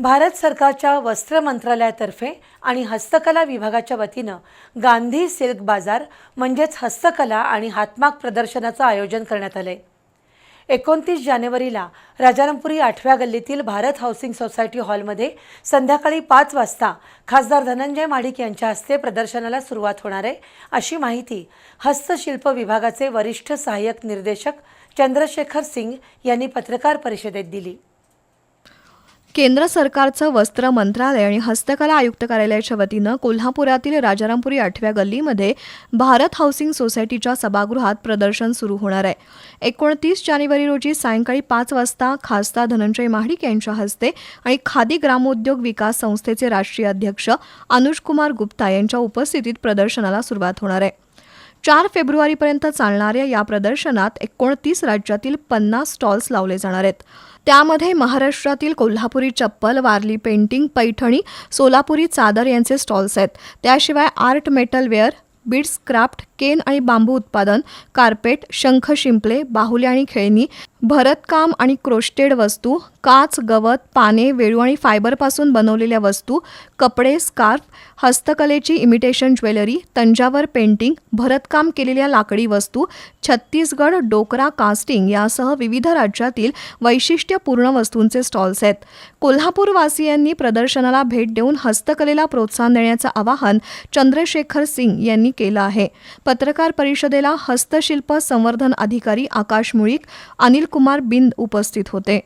भारत सरकारच्या वस्त्र मंत्रालयातर्फे आणि हस्तकला विभागाच्या वतीनं गांधी सिल्क बाजार म्हणजेच हस्तकला आणि हातमाग प्रदर्शनाचं आयोजन करण्यात आलंय. एकोणतीस जानेवारीला राजारामपुरी आठव्या गल्लीतील भारत हाऊसिंग सोसायटी हॉलमध्ये संध्याकाळी पाच वाजता खासदार धनंजय माडिक यांच्या हस्ते प्रदर्शनाला सुरुवात होणार आहे अशी माहिती हस्तशिल्प विभागाचे वरिष्ठ सहाय्यक निर्देशक चंद्रशेखर सिंग यांनी पत्रकार परिषदेत दिली. केंद्र सरकारचं वस्त्र मंत्रालय आणि हस्तकला आयुक्त कार्यालयाच्या वतीनं कोल्हापुरातील राजारामपुरी आठव्या गल्लीमध्ये भारत हाऊसिंग सोसायटीच्या सभागृहात प्रदर्शन सुरू होणार आहे. एकोणतीस जानेवारी रोजी सायंकाळी पाच वाजता खासदार धनंजय महाडिक यांच्या हस्ते आणि खादी ग्रामोद्योग विकास संस्थेचे राष्ट्रीय अध्यक्ष अनुजकुमार गुप्ता यांच्या उपस्थितीत प्रदर्शनाला सुरुवात होणार आहे. चार फेब्रुवारीपर्यंत चालणाऱ्या या प्रदर्शनात एकोणतीस राज्यातील पन्नास स्टॉल्स लावले जाणार आहेत. त्यामध्ये महाराष्ट्रातील कोल्हापुरी चप्पल वारली पेंटिंग पैठणी सोलापुरी चादर यांचे स्टॉल्स आहेत. त्याशिवाय art metalware beads craft cane आणि बांबू उत्पादन कार्पेट शंख शिंपले बाहुले आणि खेळणी भरतकाम आणि क्रोस्टेड वस्तू काच गवत पाने वेळू आणि फायबरपासून बनवलेल्या वस्तू कपडे स्कार्फ हस्तकलेची इमिटेशन ज्वेलरी तंजावर पेंटिंग भरतकाम केलेल्या लाकडी वस्तू छत्तीसगड डोकरा कास्टिंग यासह विविध राज्यातील वैशिष्ट्यपूर्ण वस्तूंचे स्टॉल्स आहेत. कोल्हापूरवासियांनी प्रदर्शनाला भेट देऊन हस्तकलेला प्रोत्साहन देण्याचं आवाहन चंद्रशेखर सिंग यांनी केलं आहे. पत्रकार परिषदेला हस्तशिल्प संवर्धन अधिकारी आकाश मुळीक अनिल कुमार बिंद उपस्थित होते.